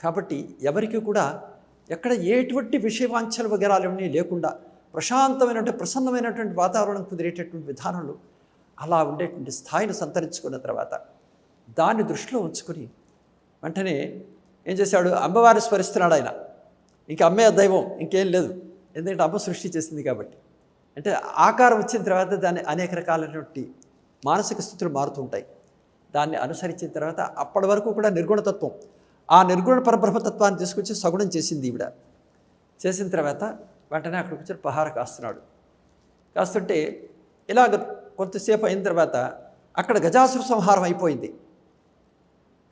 కాబట్టి ఎవరికి కూడా ఎక్కడ ఎటువంటి విషయవాంఛల వగరాలన్నీ లేకుండా ప్రశాంతమైనటువంటి ప్రసన్నమైనటువంటి వాతావరణం కుదిరేటటువంటి విధానంలో అలా ఉండేటువంటి స్థాయిని సంతరించుకున్న తర్వాత దాన్ని దృష్టిలో ఉంచుకొని వెంటనే ఏం చేశాడు? అమ్మవారిని స్మరిస్తున్నాడు ఆయన. ఇంకా అమ్మే దైవం ఇంకేం లేదు. ఎందుకంటే అమ్మ సృష్టి చేసింది కాబట్టి. అంటే ఆకారం వచ్చిన తర్వాత దాన్ని అనేక రకాలైనటువంటి మానసిక స్థితులు మారుతూ ఉంటాయి. దాన్ని అనుసరించిన తర్వాత అప్పటి వరకు కూడా నిర్గుణతత్వం ఆ నిర్గుణ పరబ్రహ్మతత్వాన్ని తీసుకొచ్చి సగుణం చేసింది ఈవిడ. చేసిన తర్వాత వెంటనే అక్కడికి వచ్చి పహార కాస్తున్నాడు. కాస్తుంటే ఇలాగ కొంతసేపు అయిన తర్వాత అక్కడ గజాసుర సంహారం అయిపోయింది.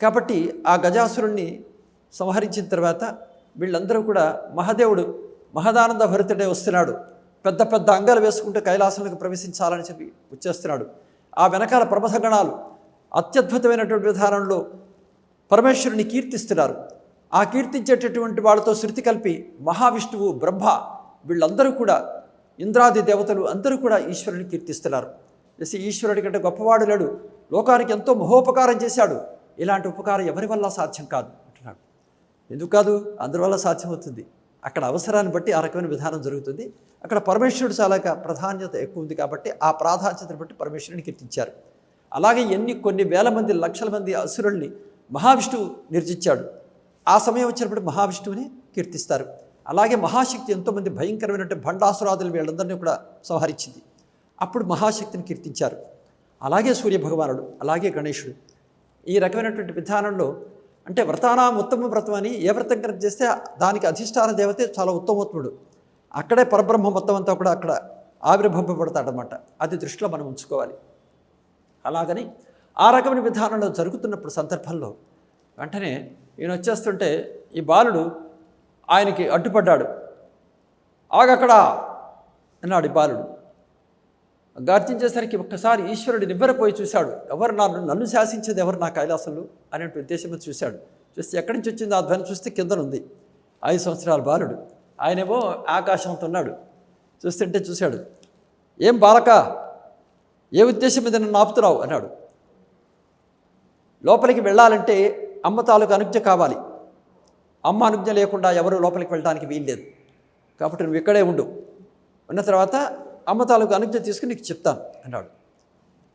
కాబట్టి ఆ గజాసురుణ్ణి సంహరించిన తర్వాత వీళ్ళందరూ కూడా మహదేవుడు మహదానంద భరితుడే వస్తున్నాడు. పెద్ద పెద్ద అంగాలు వేసుకుంటూ కైలాసంలోకి ప్రవేశించాలని చెప్పి వచ్చేస్తున్నాడు. ఆ వెనకాల ప్రమథగణాలు అత్యద్భుతమైనటువంటి విధానంలో పరమేశ్వరుని కీర్తిస్తున్నారు. ఆ కీర్తించేటటువంటి వాళ్ళతో శృతి కలిపి మహావిష్ణువు బ్రహ్మ వీళ్ళందరూ కూడా ఇంద్రాది దేవతలు అందరూ కూడా ఈశ్వరుని కీర్తిస్తున్నారు. ఎస్ ఈశ్వరుడి కంటే గొప్పవాడు లేడు. లోకానికి ఎంతో మహోపకారం చేశాడు. ఇలాంటి ఉపకారం ఎవరి వల్ల సాధ్యం కాదు అంటున్నాడు. ఎందుకు కాదు? అందరి వల్ల సాధ్యమవుతుంది. అక్కడ అవసరాన్ని బట్టి ఆ రకమైన విధానం జరుగుతుంది. అక్కడ పరమేశ్వరుడు చాలా ప్రాధాన్యత ఎక్కువ ఉంది కాబట్టి ఆ ప్రాధాన్యతను బట్టి పరమేశ్వరుని కీర్తించారు. అలాగే ఎన్ని కొన్ని వేల మంది లక్షల మంది అసురుల్ని మహావిష్ణువు నిర్జించాడు. ఆ సమయం వచ్చినప్పుడు మహావిష్ణువుని కీర్తిస్తారు. అలాగే మహాశక్తి ఎంతోమంది భయంకరమైనటువంటి భండాసురాదులు వీళ్ళందరినీ కూడా సంహరించింది. అప్పుడు మహాశక్తిని కీర్తించారు. అలాగే సూర్యభగవానుడు అలాగే గణేశుడు. ఈ రకమైనటువంటి విధానంలో అంటే వ్రతానాం ఉత్తమ వ్రతం అని ఏ వ్రతం కనుక చేస్తే దానికి అధిష్టాన దేవతే చాలా ఉత్తమోత్తముడు. అక్కడే పరబ్రహ్మ మొత్తం అంతా కూడా అక్కడ ఆవిర్భవింపబడతాడనమాట అది దృష్టిలో మనం ఉంచుకోవాలి. అలాగని ఆ రకమైన విధానంలో జరుగుతున్నప్పుడు సందర్భంలో వెంటనే ఈయన వచ్చేస్తుంటే ఈ బాలుడు ఆయనకి అడ్డుపడ్డాడు. ఆగక్కడ అన్నాడు ఈ బాలుడు. గర్జించేసరికి ఒక్కసారి ఈశ్వరుడు నివ్వెరపోయి చూశాడు. ఎవరు నన్ను నన్ను శాసించేది ఎవరు నా కైలాసంలో? అనే ఉద్దేశంతో చూశాడు. చూస్తే ఎక్కడి నుంచి వచ్చింది ఆ ధ్వని చూస్తే కిందనుంది ఐదు సంవత్సరాల బాలుడు. ఆయనేమో ఆకాశంతో ఉన్నాడు. చూస్తుంటే చూశాడు. ఏం బాలక? ఏ ఉద్దేశం మీద నన్ను ఆపుతున్నావు? అన్నాడు. లోపలికి వెళ్ళాలంటే అమ్మ తాలూకు అనుజ్ఞ కావాలి. అమ్మ అనుజ్ఞ లేకుండా ఎవరు లోపలికి వెళ్ళడానికి వీల్లేదు. కాబట్టి నువ్వు ఇక్కడే ఉండు. ఉన్న తర్వాత అమ్మ తాలూకు అనుజ్ఞ తీసుకుని నీకు చెప్తాను అన్నాడు.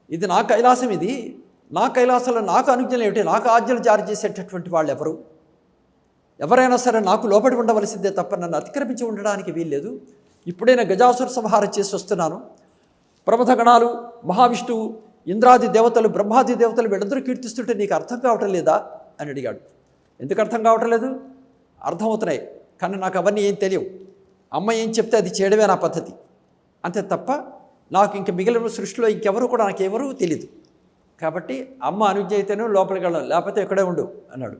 ఇది నా కైలాసం ఇది. నా కైలాసంలో నాకు అనుజ్ఞలు ఏమిటి? నాకు ఆజ్ఞలు జారీ చేసేటటువంటి వాళ్ళు ఎవరు? ఎవరైనా సరే నాకు లోపడి ఉండవలసిందే తప్ప నన్ను అతిక్రమించి ఉండడానికి వీల్లేదు. ఇప్పుడే నేను గజాసుర సంహారం చేసి వస్తున్నాను. ప్రమథగణాలు మహావిష్ణువు ఇంద్రాది దేవతలు బ్రహ్మాది దేవతలు వీళ్ళందరూ కీర్తిస్తుంటే నీకు అర్థం కావటం లేదా? అని అడిగాడు. ఎందుకు అర్థం కావటం లేదు? అర్థమవుతున్నాయి. కానీ నాకు అవన్నీ ఏం తెలియవు. అమ్మ ఏం చెప్తే అది చేయడమే నా పద్ధతి. అంతే తప్ప నాకు ఇంక మిగిలిన సృష్టిలో ఇంకెవరు కూడా నాకెవరూ తెలియదు కాబట్టి అమ్మ అనుజ్ఞ అయితేనే లోపలికి వెళ్ళడం లేకపోతే ఇక్కడే ఉండు అన్నాడు.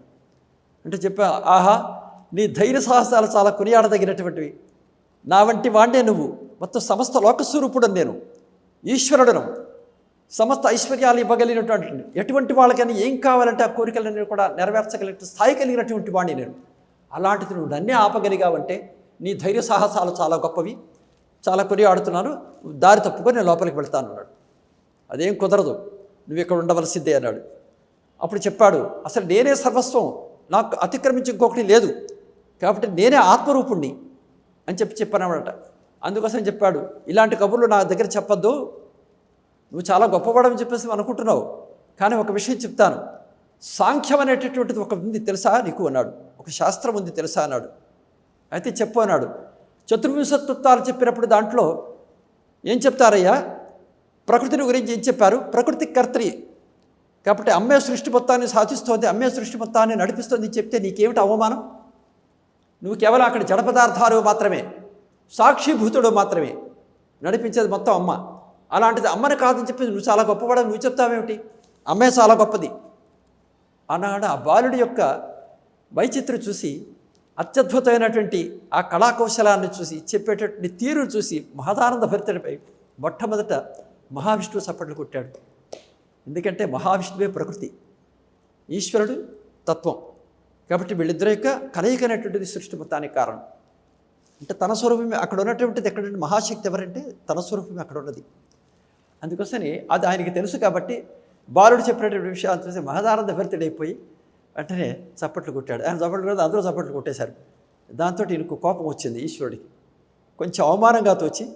అంటే చెప్పా ఆహా నీ ధైర్య సాహసాలు చాలా కొనియాడదగినటువంటివి. నా వంటి వాడే నువ్వు. మొత్తం సమస్త లోకస్వరూపుడు నేను. ఈశ్వరుడను. సమస్త ఐశ్వర్యాలు ఇవ్వగలిగినటువంటి ఎటువంటి వాళ్ళకైనా ఏం కావాలంటే ఆ కోరికలన్నీ కూడా నెరవేర్చగలిగిన స్థాయి కలిగినటువంటి వాడిని నేను. అలాంటిది నువ్వు నన్నే ఆపగలిగావంటే నీ ధైర్య సాహసాలు చాలా గొప్పవి. చాలా కొని ఆడుతున్నాను. దారి తప్పుకొని నేను లోపలికి వెళ్తాను అన్నాడు. అదేం కుదరదు. నువ్వు ఇక్కడ ఉండవలసిందే అన్నాడు. అప్పుడు చెప్పాడు అసలు నేనే సర్వస్వం. నాకు అతిక్రమించి ఇంకొకటి లేదు. కాబట్టి నేనే ఆత్మరూపుణ్ణి. అని చెప్పి చెప్పానమాట అందుకోసం చెప్పాడు ఇలాంటి కబుర్లు నా దగ్గర చెప్పొద్దు. నువ్వు చాలా గొప్పవాడని చెప్పేసి అనుకుంటున్నావు. కానీ ఒక విషయం చెప్తాను. సాంఖ్యం అనేటటువంటిది ఒక ఉంది తెలుసా నీకు అన్నాడు. ఒక శాస్త్రం ఉంది తెలుసా అన్నాడు. అయితే చెప్పు అన్నాడు. చతుర్వింశతత్వాలు చెప్పినప్పుడు దాంట్లో ఏం చెప్తారయ్యా? ప్రకృతిని గురించి ఏం చెప్పారు? ప్రకృతి కర్త్రి. కాబట్టి అమ్మే సృష్టి మొత్తాన్ని సాధిస్తోంది అమ్మే సృష్టి మొత్తాన్ని నడిపిస్తోంది చెప్తే నీకేమిటి అవమానం? నువ్వు కేవలం అక్కడ జడ పదార్థాలు మాత్రమే సాక్షిభూతుడు మాత్రమే నడిపించేది మొత్తం అమ్మ. అలాంటిది అమ్మని కాదని చెప్పి నువ్వు చాలా గొప్పవాడని నువ్వు చెప్తావేమిటి? అమ్మే చాలా గొప్పది. అన్నాడు ఆ బాలుడి యొక్క వైచిత్రం చూసి అత్యద్భుతమైనటువంటి ఆ కళాకౌశలాన్ని చూసి చెప్పేటటువంటి తీరు చూసి మహదానంద భరితుడిపై మొట్టమొదట మహావిష్ణువు చప్పట్లు కొట్టాడు. ఎందుకంటే మహావిష్ణువే ప్రకృతి ఈశ్వరుడు తత్వం. కాబట్టి వీళ్ళిద్దరి యొక్క కలయిక అనేటువంటిది సృష్టి మొత్తానికి కారణం. అంటే తన స్వరూపమే అక్కడ ఉన్నటువంటిది ఎక్కడంటే మహాశక్తి ఎవరంటే తన స్వరూపమే అక్కడ ఉన్నది. అందుకోసని అది ఆయనకి తెలుసు కాబట్టి బాలుడు చెప్పినటువంటి విషయాలు చూసి మహదానంద భరితుడైపోయి వెంటనే చప్పట్లు కొట్టాడు. ఆయన చప్పట్లు కొడితే అందరూ చప్పట్లు కొట్టేశారు. దాంతో ఈయనకు కోపం వచ్చింది ఈశ్వరుడికి. కొంచెం అవమానంగా తోచి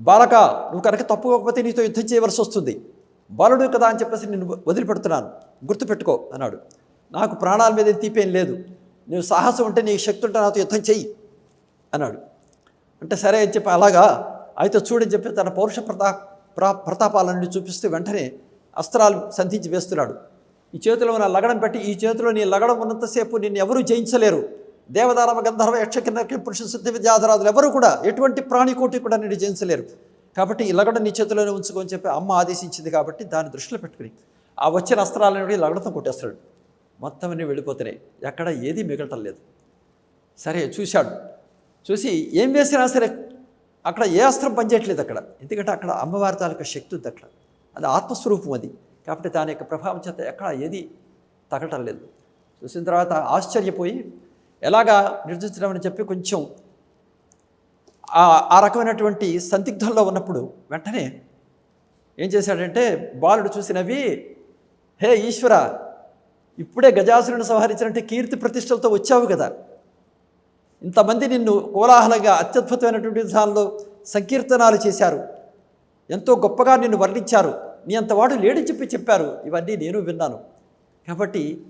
బాలక నువ్వు కనుక తప్పుకోకపోతే నీతో యుద్ధం చేయవలసి వస్తుంది. బాలుడు కదా అని చెప్పేసి నేను వదిలిపెడుతున్నాను. గుర్తుపెట్టుకో అన్నాడు. నాకు ప్రాణాల మీద తీపేం లేదు. నువ్వు సాహసం ఉంటే నీకు శక్తి ఉంటే నాతో యుద్ధం చెయ్యి అన్నాడు. అంటే సరే అని చెప్పి అలాగా అయితే చూడని చెప్పి తన పౌరుష ప్రతా ప్రా ప్రతాపాలన్నీ చూపిస్తూ వెంటనే అస్త్రాలు సంధించి వేస్తున్నాడు. ఈ చేతిలో ఉన్న లగడం పెట్టి ఈ చేతిలో నీ లగడం ఉన్నంతసేపు నిన్ను ఎవరూ జయించలేరు. దేవదారవ గంధర్వ యక్షకిన్న పురుష సిద్ధ విద్యాధరాదులు ఎవరు కూడా ఎటువంటి ప్రాణికోటి కూడా నిన్ను జయించలేరు. కాబట్టి ఈ లగడం నీ చేతిలోనే ఉంచుకొని చెప్పి అమ్మ ఆదేశించింది కాబట్టి దాన్ని దృష్టిలో పెట్టుకుని ఆ వచ్చిన అస్త్రాలను లగడంతో కొట్టేస్తాడు. మొత్తం అన్నీ వెళ్ళిపోతున్నాయి. ఎక్కడ ఏది మిగలటం లేదు. సరే చూశాడు. చూసి ఏం వేసినా సరే అక్కడ ఏ అస్త్రం పనిచేయట్లేదు అక్కడ. ఎందుకంటే అక్కడ అమ్మవారి తాలూకా శక్తి ఉంది అక్కడ. అది ఆత్మస్వరూపం అది. కాబట్టి దాని యొక్క ప్రభావం చేత ఎక్కడ ఏది తగలటం లేదు. చూసిన తర్వాత ఆశ్చర్యపోయి ఎలాగా నిర్జించడం చెప్పి కొంచెం ఆ ఆ రకమైనటువంటి సందిగ్ధంలో ఉన్నప్పుడు వెంటనే ఏం చేశాడంటే బాలుడు చూసినవి హే ఈశ్వర ఇప్పుడే గజాసురుని సంహరించినట్టు కీర్తి ప్రతిష్టలతో వచ్చావు కదా. ఇంతమంది నిన్ను కోలాహలంగా అత్యద్భుతమైనటువంటి విధానంలో సంకీర్తనాలు చేశారు. ఎంతో గొప్పగా నిన్ను వర్ణించారు. నీ అంతవాడు లేడని చెప్పి చెప్పారు. ఇవన్నీ నేను విన్నాను. కాబట్టి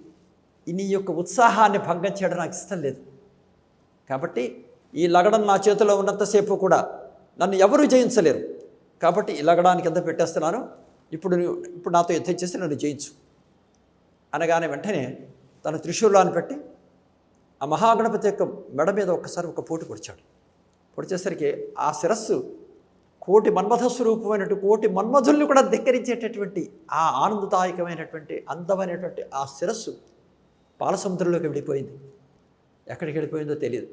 నీ యొక్క ఉత్సాహాన్ని భంగం చేయడం నాకు ఇష్టం లేదు. కాబట్టి ఈ లగడం నా చేతిలో ఉన్నంతసేపు కూడా నన్ను ఎవరూ జయించలేరు. కాబట్టి ఈ లగడానికి ఎంత పెట్టేస్తున్నాను? ఇప్పుడు ఇప్పుడు నాతో యుద్ధం చేసి నన్ను జయించు. అనగానే వెంటనే తన త్రిశూలాన్ని పెట్టి ఆ మహాగణపతి యొక్క మెడ మీద ఒక్కసారి ఒక పోటు పొడిచాడు. పొడిచేసరికి ఆ శిరస్సు కోటి మన్మథ స్వరూపమైనటువంటి కోటి మన్మధుల్ని కూడా ధిక్కరించేటటువంటి ఆ ఆనందదాయకమైనటువంటి అందమైనటువంటి ఆ శిరస్సు పాలసముద్రంలోకి వెళ్ళిపోయింది. ఎక్కడికి వెళ్ళిపోయిందో తెలియదు.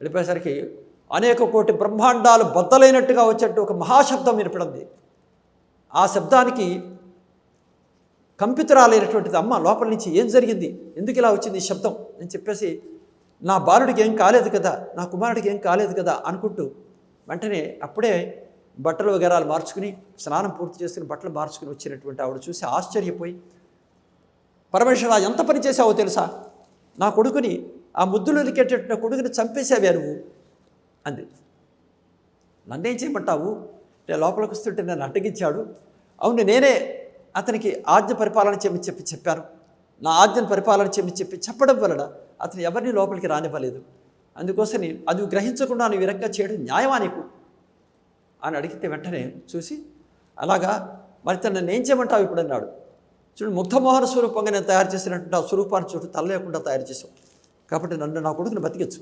వెళ్ళిపోయేసరికి అనేక కోటి బ్రహ్మాండాలు బద్దలైనట్టుగా వచ్చేట్టు ఒక మహాశబ్దం వినపడింది. ఆ శబ్దానికి కంపితురాలైనటువంటిది అమ్మ లోపల నుంచి ఏం జరిగింది? ఎందుకు ఇలా వచ్చింది ఈ శబ్దం? అని చెప్పేసి నా బాలుడికి ఏం కాలేదు కదా నా కుమారుడికి ఏం కాలేదు కదా అనుకుంటూ వెంటనే అప్పుడే బట్టలు వగేరాలు మార్చుకుని స్నానం పూర్తి చేసుకుని బట్టలు మార్చుకుని వచ్చినటువంటి ఆవిడ చూసి ఆశ్చర్యపోయి పరమేశ్వర ఎంత పని చేసావో తెలుసా? నా కొడుకుని ఆ ముద్దులు ఎలికేటట్టు కొడుకుని చంపేసావే నువ్వు అంది. నన్నేం చేయమంటావు? నేను లోపలికి వస్తుంటే నన్ను అడ్డగించాడు. అవును నేనే అతనికి ఆజ్ఞ పరిపాలన చేయమని చెప్పి చెప్పాను నా ఆజ్ఞను పరిపాలన చేయమని చెప్పి చెప్పడం వలన అతను ఎవరిని లోపలికి రానివ్వలేదు. అందుకోసం అది గ్రహించకుండా నువ్వు విరంగా చేయడం న్యాయమా నీకు? అని అడిగితే వెంటనే చూసి అలాగా మరి తను నేను ఏం చేయమంటావు ఇప్పుడు అన్నాడు. చూడు ముగ్ధమోహన స్వరూపంగా నేను తయారు చేసినటువంటి ఆ స్వరూపాన్ని చూడు తల లేకుండా తయారు చేసావు కాబట్టి నన్ను నా కొడుకుని బతికించు.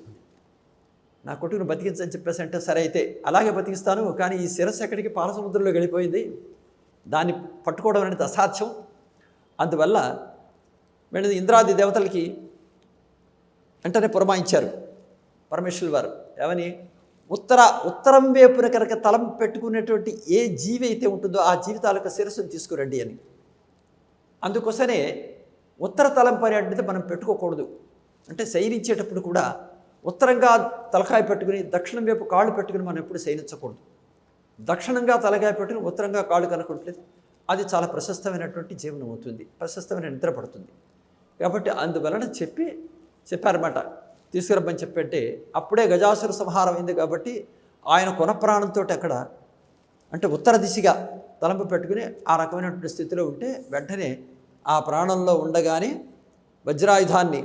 నా కొడుకును బతికించని చెప్పేసి అంటే సరే అయితే అలాగే బతికిస్తాను కానీ ఈ శిరస్సు ఎక్కడికి పాలసముద్రంలో వెళ్ళిపోయింది? దాన్ని పట్టుకోవడం అనేది అసాధ్యం. అందువల్ల వెంటనే ఇంద్రాది దేవతలకి వెంటనే పురమాయించారు. పరమేశ్వరులు వారు. ఏమని? ఉత్తర ఉత్తరం వైపున కనుక తలం పెట్టుకునేటువంటి ఏ జీవి అయితే ఉంటుందో ఆ జీవితాలకు శిరస్సును తీసుకురండి అని. అందుకోసమే ఉత్తర తలంపు అనేటువంటిది మనం పెట్టుకోకూడదు. అంటే శయనించేటప్పుడు కూడా ఉత్తరంగా తలకాయ పెట్టుకుని దక్షిణం వైపు కాళ్ళు పెట్టుకుని మనం ఎప్పుడు శయనించకూడదు. దక్షిణంగా తలకాయ పెట్టుకుని ఉత్తరంగా కాళ్ళు కనుకుంటలేదు అది చాలా ప్రశస్తమైనటువంటి జీవనం అవుతుంది. ప్రశస్తమైన నిద్ర పడుతుంది. కాబట్టి అందువలన చెప్పి చెప్పారన్నమాట. తీసుకురమ్మని చెప్పంటే అప్పుడే గజాసుర సంహారం అయింది కాబట్టి ఆయన కొన ప్రాణంతో అక్కడ అంటే ఉత్తర దిశగా తలంపు పెట్టుకుని ఆ రకమైనటువంటి స్థితిలో ఉంటే వెంటనే ఆ ప్రాణంలో ఉండగానే వజ్రాయుధాన్ని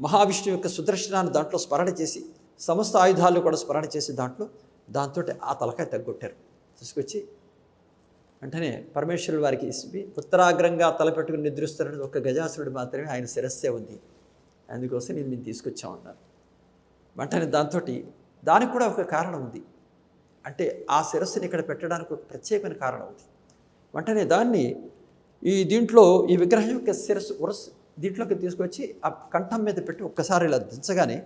మహావిష్ణువు యొక్క సుదర్శనాన్ని దాంట్లో స్మరణ చేసి సమస్త ఆయుధాలు కూడా స్మరణ చేసి దాంట్లో దాంతో ఆ తలకాయ తగ్గొట్టారు. తీసుకొచ్చి వెంటనే పరమేశ్వరుడు వారికి ఇసి ఉత్తరాగ్రంగా తలపెట్టుకుని నిద్రిస్తున్నది ఒక గజాసురుడు మాత్రమే ఆయన శిరస్సే ఉంది. అందుకోసం నేను మేము తీసుకొచ్చామన్నారు. వెంటనే దాంతో దానికి కూడా ఒక కారణం ఉంది. అంటే ఆ శిరస్సుని ఇక్కడ పెట్టడానికి ఒక ప్రత్యేకమైన కారణం ఉంది. వెంటనే దాన్ని ఈ దీంట్లో ఈ విగ్రహం యొక్క శిరస్సు ఉరస్ దీంట్లోకి తీసుకొచ్చి ఆ కంఠం మీద పెట్టి ఒక్కసారి ఇలా దించగానే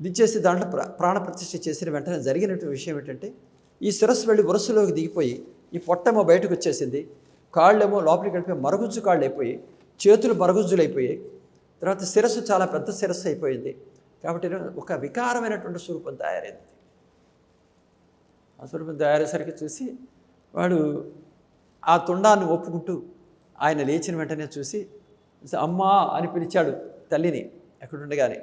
దించేసి దాంట్లో ప్రా ప్రతిష్ఠ చేసిన వెంటనే జరిగినటువంటి విషయం ఏంటంటే ఈ శిరస్సు వెళ్ళి ఉరస్సులోకి దిగిపోయి ఈ పొట్టేమో బయటకు వచ్చేసింది. కాళ్ళేమో లోపలికి వెళ్ళిపోయి మరుగుజ్జు కాళ్ళు అయిపోయి చేతులు మరుగుజ్జులు అయిపోయాయి తర్వాత శిరస్సు చాలా పెద్ద శిరస్సు అయిపోయింది. కాబట్టి ఒక వికారమైనటువంటి స్వరూపం తయారైంది. ఆ స్వరూపం తయారయ్యేసరికి చూసి వాడు ఆ తుండాన్ని ఒప్పుకుంటూ ఆయన లేచిన వెంటనే చూసి అమ్మా అని పిలిచాడు తల్లిని ఎక్కడుండగానే.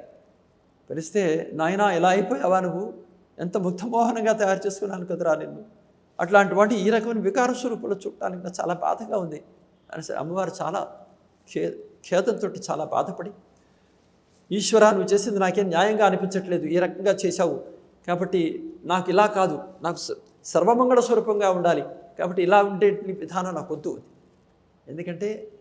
పిలిస్తే నాయనా ఎలా అయిపోయావా నువ్వు? ఎంత ముగ్ధమోహనంగా తయారు చేసుకున్నాను కదరా నిన్ను? అట్లాంటివంటి ఈ రకమైన వికార స్వరూపంలో చూడటానికి నాకు చాలా బాధగా ఉంది. అనేసి అమ్మవారు చాలా ఖే ఖేదంతో చాలా బాధపడి ఈశ్వర నువ్వు చేసింది నాకేం న్యాయంగా అనిపించట్లేదు ఈ రకంగా చేశావు. కాబట్టి నాకు ఇలా కాదు నాకు సర్వమంగళ స్వరూపంగా ఉండాలి. కాబట్టి ఇలా ఉండే విధానం నాకు వద్దు. ఎందుకంటే